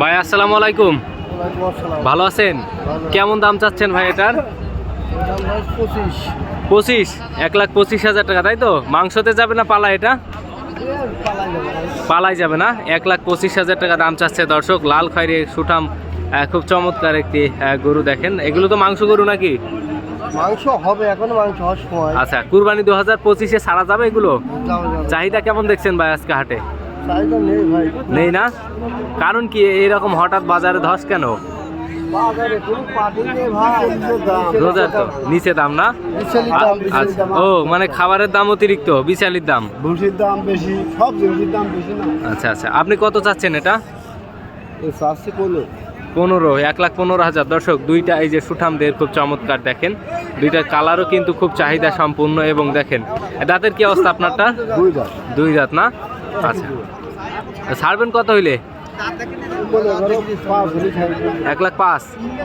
ভাই আসসালামু আলাইকুম। ভালো আছেন? কেমন দাম চাচ্ছেন ভাই এটার? পঁচিশ। এক লাখ পঁচিশ হাজার টাকা তাই তো? মাংসতে যাবে না পালা এটা? পালাই যাবে না? এক লাখ পঁচিশ হাজার টাকা দাম চাচ্ছে দর্শক। লাল খয়েরি সুঠাম খুব চমৎকার একটি গরু দেখেন। এগুলো তো মাংস গরু নাকি? মাংস হবে এখন মাংস হওয়ার সময়। আচ্ছা কুরবানি দু হাজার পঁচিশে সারা যাবে এগুলো। চাহিদা কেমন দেখছেন ভাই আজকে হাটে? চাহিদা নেই ভাই। নেই না? কারণ কি এইরকম হঠাৎ বাজারে ধস কেন? রোজার তো নিচে দাম না? আচ্ছা। ও মানে খাবারের দাম অতিরিক্ত বিশালির দাম? ভুসির দাম বেশি সব জিনিসের দাম বেশি না। আচ্ছা আচ্ছা। আপনি কত চাচ্ছেন এটা? এই চাষি পনেরো। এক লাখ পনেরো হাজার। দর্শক দুইটা এই যে সুঠামদের খুব চমৎকার দেখেন। দুইটা কালারও কিন্তু খুব চাহিদা সম্পূর্ণ এবং দেখেন। দাঁতের কি অবস্থা আপনারটা? দুই দাঁত না? আচ্ছা। ছাড়বেন কত হইলে। এক লাখ পাঁচ।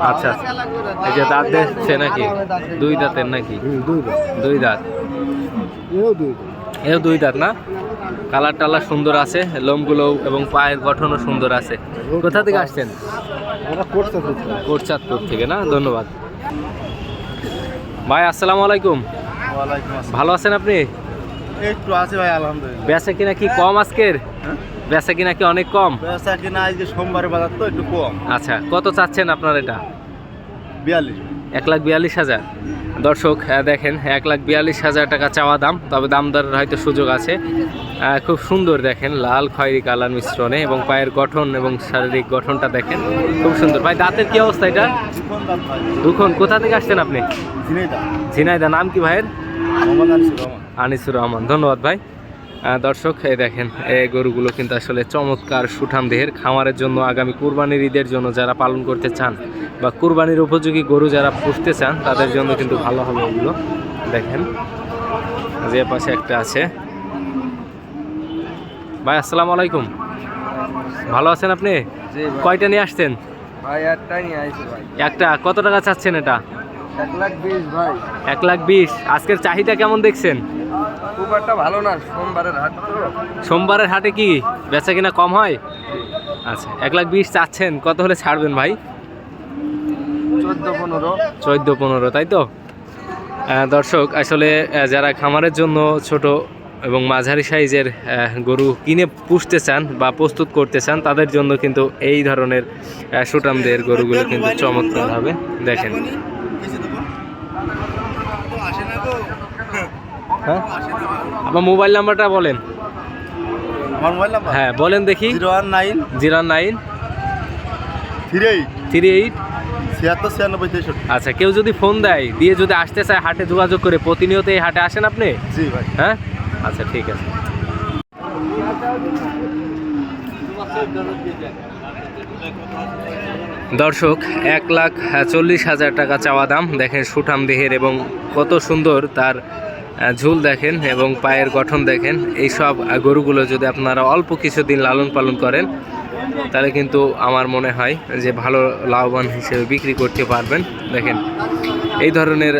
আচ্ছা আচ্ছা। এই যে দাঁত দেখছে নাকি? দুই দাঁতের নাকি? দুই দাঁত। এও দুই দাঁত না? কালার টালার সুন্দর আছে লোমগুলো এবং পায়ের গঠনও সুন্দর আছে। কোথা থেকে আসছেন? কোটচাঁদপুর থেকে না? ধন্যবাদ। ভাই আসসালামু আলাইকুম। ভালো আছেন আপনি? একটু আছে ভাই আলহামদুলিল্লাহ। বেচা কিনা কি কম আজকের? বেচা কিনা কি অনেক কম? ব্যবসা কিনা আজকে সোমবারে বাজার তো একটু কম। আচ্ছা কত চাচ্ছেন আপনার এটা? বিয়াল্লিশ। এক লাখ বিয়াল্লিশ হাজার। দর্শক দেখেন এক লাখ বিয়াল্লিশ হাজার টাকা চাওয়া দাম তবে দাম দরের হয়তো সুযোগ আছে। খুব সুন্দর দেখেন লাল খয়েরি কালার মিশ্রণে এবং পায়ের গঠন এবং শারীরিক গঠনটা দেখেন খুব সুন্দর। ভাই দাঁতের কি অবস্থা এটা? দুখন কোথা থেকে আসছেন আপনি? ঝিনাইদা। ঝিনাইদা। নাম কি ভাইয়ের? মোহাম্মদ আনিসুর রহমান। আনিসুর রহমান। ধন্যবাদ ভাই। দর্শক এই দেখেন এই গরুগুলো কিন্তু আসলে চমৎকার সুঠাম দেহের খামারের জন্য আগামী কুরবানির ঈদের জন্য যারা পালন করতে চান বা কুরবানির উপযোগী গরু যারা পুষতে চান তাদের জন্য কিন্তু ভালো হবে এগুলো। দেখেন যে পাশে একটা আছে। ভাই আসসালামু আলাইকুম। ভালো আছেন আপনি? কয়টা নিয়ে আসছেন? একটা। কত টাকা চাচ্ছেন এটা? এক লাখ বিশ ভাই। এক লাখ বিশ। আজকের চাহিদা কেমন দেখছেন? খুব একটা ভালো না সোমবারের হাট সোমবারের হাটে কি বেচা কিনা কম হয়? আচ্ছা এক লাখ বিশ চাচ্ছেন কত হলে ছাড়বেন ভাই? চোদ্দ পনেরো। চোদ্দ পনেরো তাই তো? দর্শক আসলে যারা খামারের জন্য ছোট এবং মাঝারি সাইজের গরু কিনে পুষতে চান বা প্রস্তুত করতে চান তাদের জন্য কিন্তু এই ধরনের সুটামদের গরুগুলো কিন্তু চমৎকার হবে দেখেন হ্যাঁ? আপনার মোবাইল নাম্বারটা বলেন। আমার মোবাইল নাম্বার? হ্যাঁ বলেন দেখি। Zero one nine zero nine three eight three eight ছিয়াত্তর ছিয়ানব্বই তেষট্টি। আচ্ছা কেউ যদি ফোন দেয় দিয়ে যদি আসতে চায় হাটে যোগাযোগ করে প্রতিনিয়ত এই হাটে আসেন আপনি? জি ভাই। হ্যাঁ? আচ্ছা ঠিক আছে। দর্শক এক লাখ চল্লিশ হাজার টাকা চাওয়া দাম। দেখেন সুঠাম দেহের এবং কত সুন্দর তার ঝুল দেখেন এবং পায়ের গঠন দেখেন এই সব গরুগুলো যদি আপনারা অল্প কিছুদিন লালন পালন করেন, তাহলে কিন্তু আমার মনে হয় যে ভালো লাভবান হিসেবে বিক্রি করতে পারবেন। দেখেন, এই ধরনের